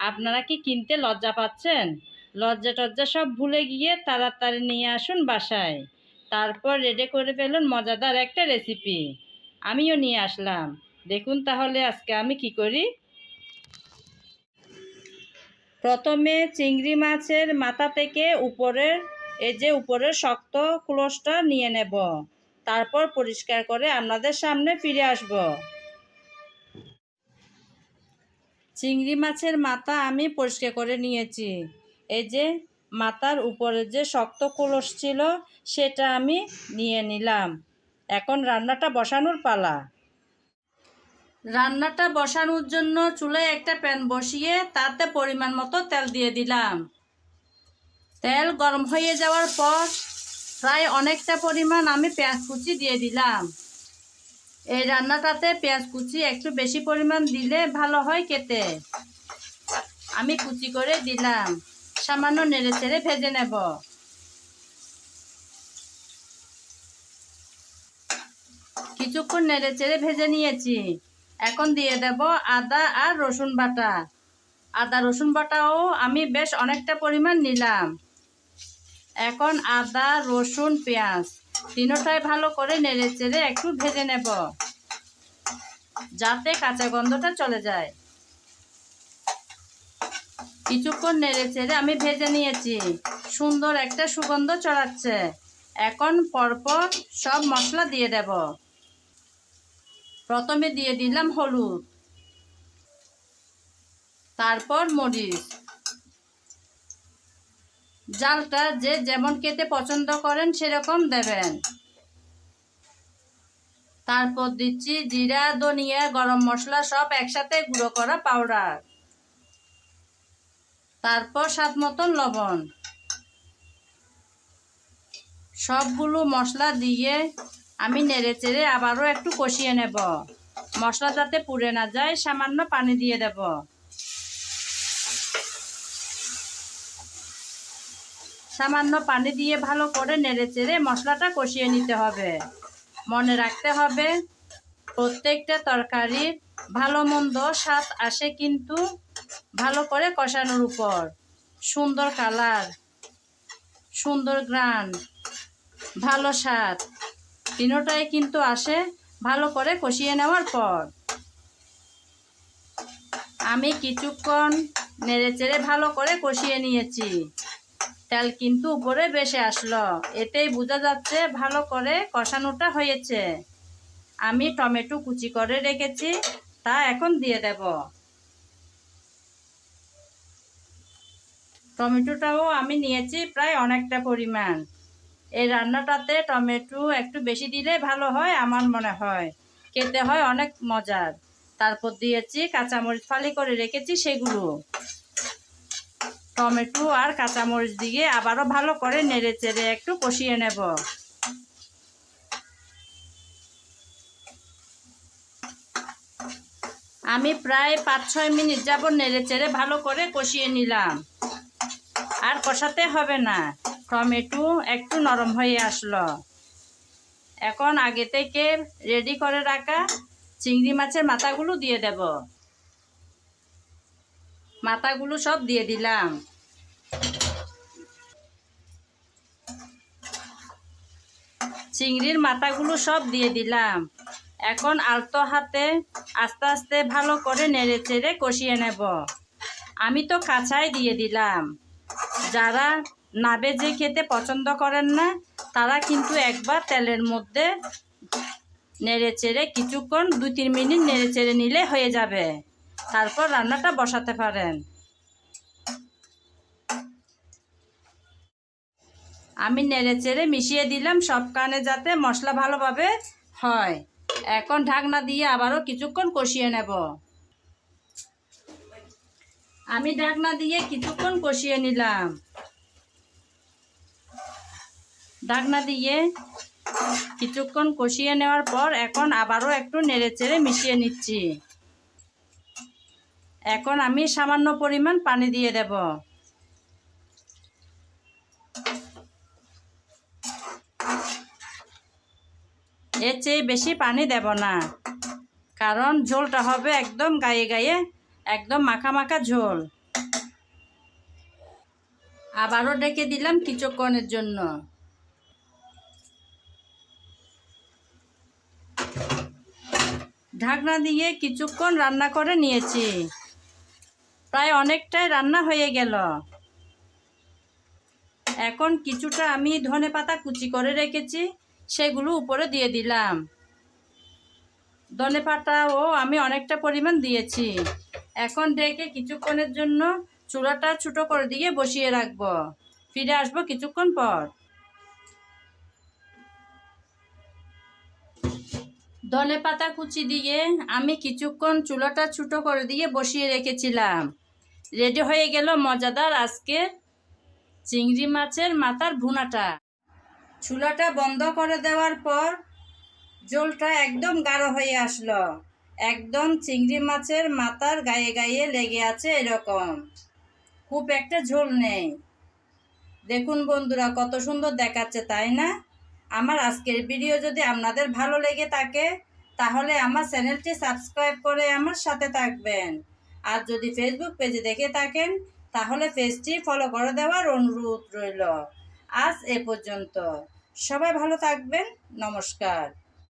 আপনারা কি কিনতে লজ্জা পাচ্ছেন? লজ্জা টজ্জা সব ভুলে গিয়ে তাড়াতাড়ি নিয়ে আসুন বাসায়। তারপর রেডি করে ফেলুন মজাদার একটা রেসিপি। আমিও নিয়ে আসলাম। দেখুন তাহলে আজকে আমি কি করি? প্রথমে চিংড়ি মাছের মাথা থেকে উপরের এই যে উপরের শক্ত ক্লোজটা নিয়ে নেব। তারপর পরিষ্কার করে আপনাদের সামনে ফিরে আসব। চিংড়ি মাছের মাথা আমি পরিষ্কার করে নিয়েছি। এই যে মাথার উপরে যে শক্ত কলস ছিল, সেটা আমি নিয়ে নিলাম। এখন রান্নাটা বসানোর পালা। রান্নাটা বসানোর জন্য চুলায় একটা প্যান বসিয়ে তাতে পরিমাণ মতো তেল দিয়ে দিলাম। তেল গরম হয়ে যাওয়ার পর প্রায় অনেকটা পরিমাণ আমি পেঁয়াজ কুচি দিয়ে দিলাম। এই রান্নাটাতে পেঁয়াজ কুচি একটু বেশি পরিমাণ দিলে ভালো হয় খেতে। আমি কুচি করে দিলাম। সামান্য নেড়ে চেড়ে ভেজে নেব। কিছুক্ষণ নেড়ে চেড়ে ভেজে নিয়েছি। এখন দিয়ে দেব আদা আর রসুন বাটা। আদা রসুন বাটাও আমি বেশ অনেকটা পরিমাণ নিলাম। এখন আদা, রসুন, পেঁয়াজ তিনোটাই ভালো করে নেড়ে চেড়ে একটু ভেজে নেব, যাতে কাঁচা গন্ধটা চলে যায়। কিছুক্ষণ নেড়ে চেড়ে আমি ভেজে নিয়েছি। সুন্দর একটা সুগন্ধ চড়াচ্ছে। এখন পরপর সব মশলা দিয়ে দেব। প্রথমে দিয়ে দিলাম হলুদ, তারপর মরিচ। জালটা যে যেমন খেতে পছন্দ করেন, সেরকম দেবেন। তারপর দিচ্ছি জিরা, ধনিয়া, গরম মশলা, সব একসাথে গুঁড়ো করা পাউডার। তারপর স্বাদ মতন লবণ। সবগুলো মশলা দিয়ে আমি নেড়ে চেড়ে আবারও একটু কষিয়ে নেব। মশলা যাতে পুড়ে না যায়, সামান্য পানি দিয়ে দেব। সামান্য পানি দিয়ে ভালো করে নেড়ে চেড়ে মশলাটা কষিয়ে নিতে হবে। মনে রাখতে হবে, প্রত্যেকটা তরকারির ভালো মন্দ স্বাদ আসে কিন্তু ভালো করে কষানোর উপর। সুন্দর কালার, সুন্দর গ্রান, ভালো স্বাদ, তিনোটাই কিন্তু আসে ভালো করে কষিয়ে নেওয়ার পর। আমি কিছুক্ষণ নেড়ে চেড়ে ভালো করে কষিয়ে নিয়েছি। তেল কিন্তু উপরে বেশি আসলো। এতেই বোঝা যাচ্ছে ভালো করে কষানোটা হয়েছে। আমি টমেটো কুচি করে রেখেছি, তা এখন দিয়ে দেব। টমেটোটাও আমি নিয়েছি প্রায় অনেকটা পরিমাণ। এই রান্নাটাতে টমেটো একটু বেশি দিলে ভালো হয়, আমার মনে হয়। খেতে হয় অনেক মজার। তারপর দিয়েছি কাঁচামরিচ ফালি করে রেখেছি সেগুলো। টমেটো আর কাঁচামরিচ দিয়ে আবারও ভালো করে নেড়ে চেড়ে একটু কষিয়ে নেব। আমি প্রায় পাঁচ ছয় মিনিট যাব নেড়ে চেড়ে ভালো করে কষিয়ে নিলাম। আর কষাতে হবে না, টমেটো একটু নরম হয়ে আসলো। এখন আগে থেকে রেডি করে রাখা চিংড়ি মাছের মাথাগুলো দিয়ে দেব। মাথাগুলো সব দিয়ে দিলাম। চিংড়ির মাথাগুলো সব দিয়ে দিলাম। এখন আলতো হাতে আস্তে আস্তে ভালো করে নেড়ে চেড়ে কষিয়ে নেব। আমি তো কাঁচাই দিয়ে দিলাম। যারা না ভেজে খেতে পছন্দ করেন না, তারা কিন্তু একবার তেলের মধ্যে নেড়ে চেড়ে কিছুক্ষণ দু তিন মিনিট নেড়ে চেড়ে নিলে হয়ে যাবে। তারপর রান্নাটা বসাতে পারেন। আমি নেড়ে চেড়ে মিশিয়ে দিলাম, সব কানে যাতে মশলা ভালোভাবে হয়। এখন ঢাকনা দিয়ে আবারও কিছুক্ষণ কষিয়ে নেব। আমি ঢাকনা দিয়ে কিছুক্ষণ কষিয়ে নিলাম। ঢাকনা দিয়ে কিছুক্ষণ কষিয়ে নেওয়ার পর এখন আবারও একটু নেড়ে চেড়ে মিশিয়ে নিচ্ছি। এখন আমি সামান্য পরিমাণ পানি দিয়ে দেব। এর চেয়ে বেশি পানি দেব না, কারণ ঝোলটা হবে একদম গায়ে গায়ে, একদম মাখা মাখা ঝোল। আবারও ডেকে দিলাম কিছুক্ষণের জন্য। ঢাকনা দিয়ে কিছুক্ষণ রান্না করে নিয়েছি। প্রায় অনেকটাই রান্না হয়ে গেল। এখন কিছুটা আমি ধনে পাতা কুচি করে রেখেছি। সেগুলো উপরে দিয়ে দিলাম। ধনে পাতাও আমি অনেকটা পরিমাণ দিয়েছি। এখন ডেকে কিছুক্ষণের জন্য চুলাটা ছোটো করে দিয়ে বসিয়ে রাখব। ফিরে আসব কিছুক্ষণ পর। ধনে পাতা কুচি দিয়ে আমি কিছুক্ষণ চুলাটা ছোটো করে দিয়ে বসিয়ে রেখেছিলাম। রেডি হয়ে গেল মজাদার আজকে চিংড়ি মাছের মাথার ভুনাটা। চুলাটা বন্ধ করে দেওয়ার পর জলটা একদম গাঢ় হয়ে আসলো। একদম চিংড়ি মাছের মাথার গায়ে গায়ে লেগে আছে এরকম। খুব একটা ঝোল নেই। দেখুন বন্ধুরা, কত সুন্দর দেখাচ্ছে, তাই না? আমার আজকের ভিডিও যদি আপনাদের ভালো লেগে থাকে, তাহলে আমার চ্যানেলটি সাবস্ক্রাইব করে আমার সাথে থাকবেন। আর যদি ফেসবুক পেজে দেখে থাকেন, তাহলে পেজটি ফলো করে দেওয়ার অনুরোধ রইল। আজ এ পর্যন্ত। সবাই ভালো থাকবেন। নমস্কার।